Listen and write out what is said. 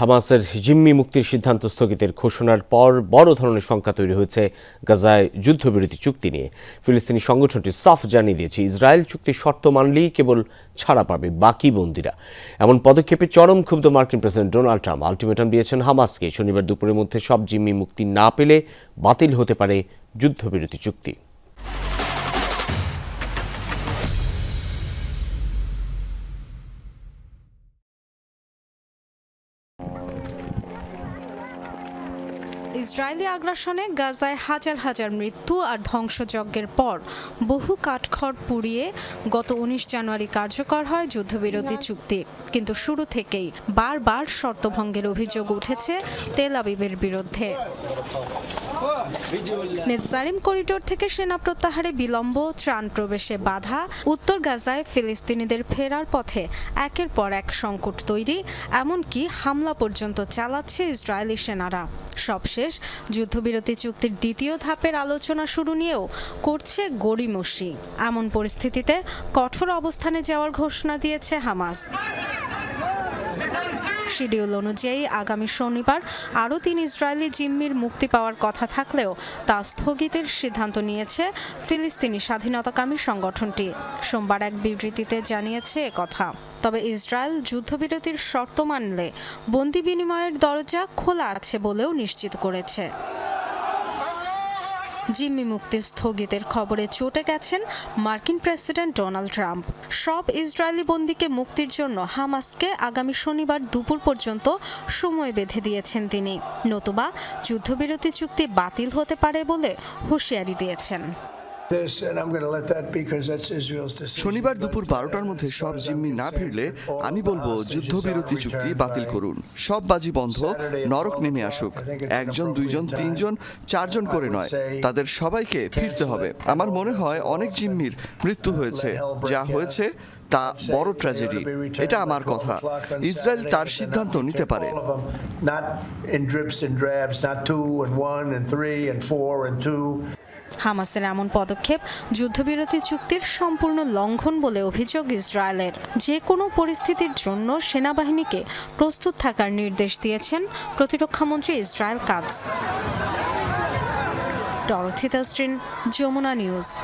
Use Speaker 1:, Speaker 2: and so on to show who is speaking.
Speaker 1: হামাসের জিম্মি মুক্তির সিদ্ধান্ত স্থগিতের ঘোষণার পর বড় ধরনের শঙ্কা তৈরি হয়েছে গাজায় যুদ্ধবিরতি চুক্তি নিয়ে। ফিলিস্তিনি সংগঠনটি সাফ জানিয়ে দিয়েছে, ইসরায়েল চুক্তির শর্ত মানলেই কেবল ছাড়া পাবে বাকি বন্দিরা। এমন পদক্ষেপে চরম ক্ষুব্ধ মার্কিন প্রেসিডেন্ট ডোনাল্ড ট্রাম্প আলটিমেটাম দিয়েছেন হামাসকে। শনিবার দুপুরের মধ্যে সব জিম্মি মুক্তি না পেলে বাতিল হতে পারে যুদ্ধবিরতি চুক্তি।
Speaker 2: ইসরায়েলি আগ্রাসনে গাজায় হাজার হাজার মৃত্যু আর ধ্বংসযজ্ঞের পর বহু কাঠখড় পুড়িয়ে গত উনিশ জানুয়ারি কার্যকর হয় যুদ্ধবিরতি চুক্তি। কিন্তু শুরু থেকেই বারবার শর্তভঙ্গের অভিযোগ উঠেছে তেল আবিবের বিরুদ্ধে। নেতজারিম করিডোর থেকে সেনা প্রত্যাহারে বিলম্ব, ত্রাণ প্রবেশে বাধা, উত্তর গাজায় ফিলিস্তিনিদের ফেরার পথে একের পর এক সংকট তৈরি, এমনকি হামলা পর্যন্ত চালাচ্ছে ইসরায়েলি সেনারা। সবশেষ যুদ্ধবিরতি চুক্তির দ্বিতীয় ধাপের আলোচনা শুরু নিয়েও করছে গড়িমসি। এমন পরিস্থিতিতে কঠোর অবস্থানে যাওয়ার ঘোষণা দিয়েছে হামাস। শিডিউল অনুযায়ী আগামী শনিবার আরও তিন ইসরায়েলি জিম্মির মুক্তি পাওয়ার কথা থাকলেও তা স্থগিতের সিদ্ধান্ত নিয়েছে ফিলিস্তিনি স্বাধীনতাকামী সংগঠনটি। সোমবার এক বিবৃতিতে জানিয়েছে কথা। তবে ইসরায়েল যুদ্ধবিরতির শর্ত মানলে বন্দি বিনিময়ের দরজা খোলা আছে বলেও নিশ্চিত করেছে। জিম্মি মুক্তি স্থগিতের খবরে চটে গেছেন মার্কিন প্রেসিডেন্ট ডোনাল্ড ট্রাম্প। সব ইসরায়েলি বন্দীকে মুক্তির জন্য হামাসকে আগামী শনিবার দুপুর পর্যন্ত সময় বেঁধে দিয়েছেন তিনি। নতুবা যুদ্ধবিরতি চুক্তি বাতিল হতে পারে বলে হুঁশিয়ারি দিয়েছেন।
Speaker 3: শনিবার দুপুর বারোটার মধ্যে সব জিম্মি না ফিরলে আমি বলব যুদ্ধবিরতি চুক্তি বাতিল করুন। সব বাজি বন্ধ নরক নেমে আসুক। একজন দুইজন তিনজন চারজন করে নয়। তাদের সবাইকে ফিরতে হবে। আমার মনে হয় অনেক জিম্মির মৃত্যু হয়েছে। যা হয়েছে তা বড় ট্র্যাজেডি। এটা আমার কথা। ইসরায়েল তার সিদ্ধান্ত নিতে পারে।
Speaker 4: not in drips and drabs, not two and one and three and four and two.
Speaker 2: হামাসের এমন পদক্ষেপ যুদ্ধবিরতি চুক্তির সম্পূর্ণ লঙ্ঘন বলে অভিযোগ ইসরায়েলের। যে কোনো পরিস্থিতির জন্য সেনাবাহিনীকে প্রস্তুত থাকার নির্দেশ দিয়েছেন প্রতিরক্ষামন্ত্রী ইসরায়েল কাজ। ডরথিতা স্ট্রিন যমুনা নিউজ।